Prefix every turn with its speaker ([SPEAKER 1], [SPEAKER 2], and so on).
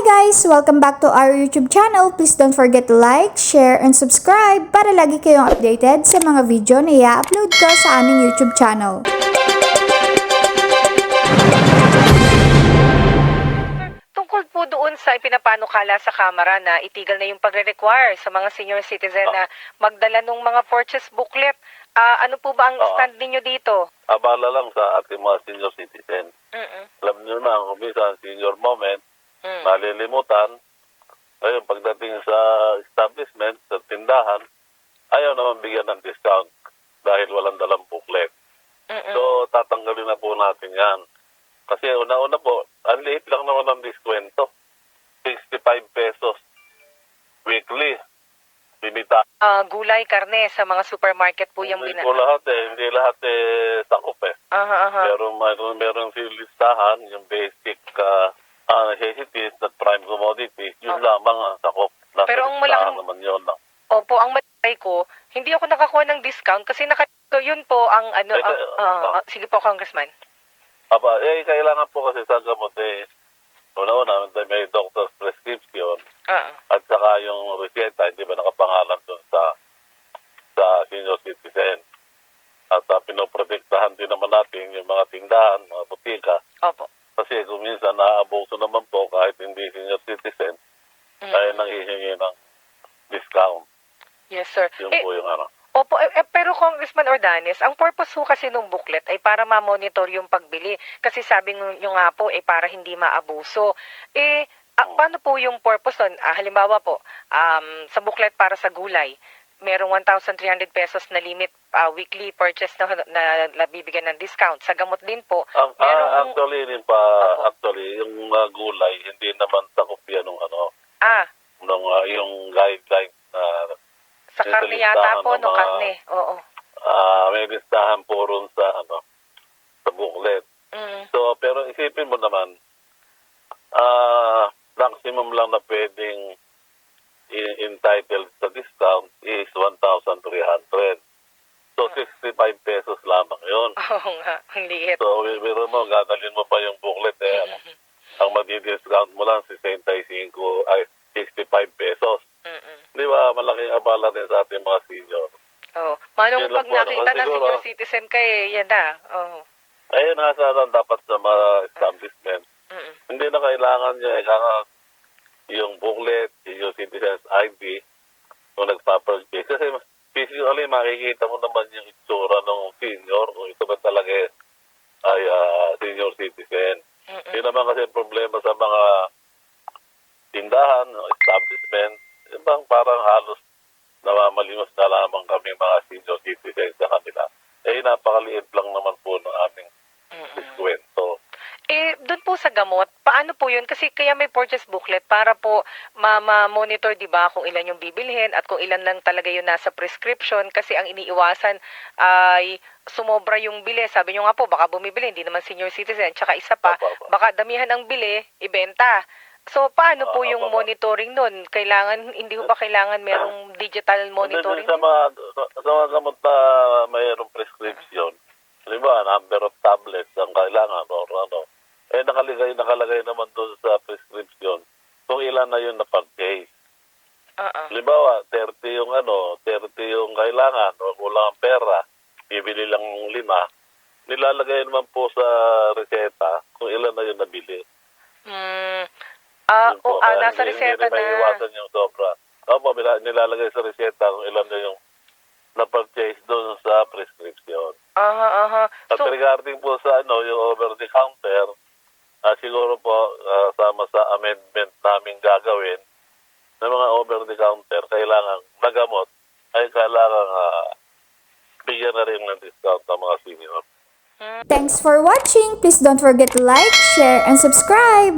[SPEAKER 1] guys! Welcome back to our YouTube channel. Please don't forget to like, share, and subscribe para lagi kayong updated sa mga video na i-upload ko sa aming YouTube channel.
[SPEAKER 2] Tungkol po doon sa ipinapanukala sa Kamara na itigil na yung pagre-require sa mga senior citizen na magdala ng mga purchase booklet. Ah, ano po ba ang
[SPEAKER 3] Oo.
[SPEAKER 2] stand ninyo dito?
[SPEAKER 3] abala lang sa ating mga senior citizen.
[SPEAKER 2] Mm-mm.
[SPEAKER 3] Alam niyo na, kung minsan senior moment,
[SPEAKER 2] Mm.
[SPEAKER 3] malilimutan. Ngayon, pagdating sa establishment, sa tindahan, ayaw naman bigyan ng discount dahil walang dalang booklet.
[SPEAKER 2] Mm-mm.
[SPEAKER 3] So, tatanggalin na po natin yan. Kasi una-una po, ang liit lang naman ng diskwento. 65 pesos weekly. Bibita.
[SPEAKER 2] Ah, gulay, karne sa mga supermarket po yung
[SPEAKER 3] Hindi
[SPEAKER 2] bina...
[SPEAKER 3] po lahat eh. Hindi lahat eh sakop eh.
[SPEAKER 2] Aha, aha.
[SPEAKER 3] Pero mayroon meron silang listahan, yung basic uh, uh, necessities at prime commodities, yun
[SPEAKER 2] Oh.
[SPEAKER 3] lamang ang sakop. Nasa
[SPEAKER 2] Pero ang malaking-
[SPEAKER 3] naman yun lang.
[SPEAKER 2] Opo, ang matay ko, hindi ako nakakuha ng discount kasi naka yun po ang ano,
[SPEAKER 3] Eh,
[SPEAKER 2] ang,
[SPEAKER 3] eh,
[SPEAKER 2] ah, ah, sige po, Congressman.
[SPEAKER 3] Aba, eh, kailangan po kasi sa gamot eh, una-una, may doctor's prescription,
[SPEAKER 2] Ah,
[SPEAKER 3] at saka yung reseta, hindi ba nakapangalan doon sa sa senior citizen. At uh, pinoprotektahan din naman natin yung mga tindahan, mga butika.
[SPEAKER 2] opo.
[SPEAKER 3] Kasi kung minsan naaabuso naman po kahit hindi senior citizen,
[SPEAKER 2] Mm.
[SPEAKER 3] ay nanghihingi ng discount.
[SPEAKER 2] Yes, sir.
[SPEAKER 3] Yun
[SPEAKER 2] Eh,
[SPEAKER 3] po yung ano.
[SPEAKER 2] Opo, eh, eh, pero Congressman Ordanes, ang purpose ho kasi nung booklet ay para ma-monitor yung pagbili. Kasi sabi nyo nga po, eh, para hindi maabuso. Eh, ah, paano po yung purpose nun? Ah, halimbawa po, um, sa booklet para sa gulay, merong 1,300 pesos na limit ah, weekly purchase na, na nabibigyan ng discount. Sa gamot din po,
[SPEAKER 3] Ang, ah,
[SPEAKER 2] merong...
[SPEAKER 3] actually, yun pa,
[SPEAKER 2] Opo.
[SPEAKER 3] actually, yung mga gulay, hindi naman sakop yan ng ano,
[SPEAKER 2] ah,
[SPEAKER 3] nung, ah, yung guideline na
[SPEAKER 2] sa
[SPEAKER 3] Yung
[SPEAKER 2] karne
[SPEAKER 3] listahan
[SPEAKER 2] yata po,
[SPEAKER 3] ng
[SPEAKER 2] no,
[SPEAKER 3] mga-
[SPEAKER 2] karne. Oo.
[SPEAKER 3] ah, may listahan po ron sa, ano, sa booklet.
[SPEAKER 2] Mm.
[SPEAKER 3] So, pero isipin mo naman, ah, maximum lang na pwedeng entitled sa discount is 1,300. So, 65 pesos lamang yon.
[SPEAKER 2] Oo nga, ang liit.
[SPEAKER 3] So, biro mo, gadalin mo pa yung booklet eh. Ang madi-discount mo lang, 65, ay 65 pesos.
[SPEAKER 2] Mm-mm.
[SPEAKER 3] Di ba, malaking abala din sa ating mga senior.
[SPEAKER 2] Oh, manong
[SPEAKER 3] Yun lang
[SPEAKER 2] pag
[SPEAKER 3] po, ano,
[SPEAKER 2] nakita ng
[SPEAKER 3] siguro-
[SPEAKER 2] senior citizen ka eh, yan na. Oh.
[SPEAKER 3] Ayun nga sana dapat sa mga establishment.
[SPEAKER 2] Mm-mm.
[SPEAKER 3] Hindi na kailangan niya, eh, kaya yung booklet, yung citizen's ID, kung nagpa-purchase. Kasi physically, makikita mo naman yung itsura ng senior, kung ito ba talaga ay ah, senior citizen.
[SPEAKER 2] Mm-mm.
[SPEAKER 3] Yun naman kasi problema sa mga tindahan, establishment, yun bang parang halos namamalimos na lamang kami mga senior citizens sa kanila. Eh, napakaliit lang naman po ng aming
[SPEAKER 2] Mm-mm.
[SPEAKER 3] diskwento.
[SPEAKER 2] Eh, doon po sa gamot, paano po yun? Kasi kaya may purchase booklet para po ma- ma-monitor, di ba, kung ilan yung bibilhin at kung ilan lang talaga yung nasa prescription. Kasi ang iniiwasan ay sumobra yung bili. Sabi nyo nga po, baka bumibili, hindi naman senior citizen. Tsaka isa pa, baka damihan ang bili, ibenta. So, paano po
[SPEAKER 3] Ah,
[SPEAKER 2] yung
[SPEAKER 3] opo.
[SPEAKER 2] monitoring nun? Kailangan, hindi ba kailangan merong digital monitoring?
[SPEAKER 3] Sa mga, sa, sa mga gamot na mayroong prescription, halimbawa, number of tablets ang kailangan or ano, eh nakalagay, nakalagay naman doon sa prescription kung ilan na yun na purchase.
[SPEAKER 2] Oo.
[SPEAKER 3] Halimbawa, 30 yung ano, 30 yung kailangan o kulang ang pera, bibili lang ng lima, nilalagay naman po sa reseta kung ilan na yun nabili.
[SPEAKER 2] Mm. Ah,
[SPEAKER 3] Yun po,
[SPEAKER 2] oh, ah,
[SPEAKER 3] kaya
[SPEAKER 2] nasa reseta
[SPEAKER 3] hindi
[SPEAKER 2] na.
[SPEAKER 3] maiiwasan yung sobra. Opo, nilalagay sa reseta kung ilan na yung na-purchase doon sa prescription.
[SPEAKER 2] Aha, aha.
[SPEAKER 3] At
[SPEAKER 2] So,
[SPEAKER 3] regarding po sa ano, yung over-the-counter, ah, siguro po ah, sama sa amendment namin gagawin ng mga over-the-counter, kailangan nagamot ay kailangan ah, bigyan na rin ng discount ng mga senior.
[SPEAKER 1] Thanks for watching! Please don't forget to like, share, and subscribe!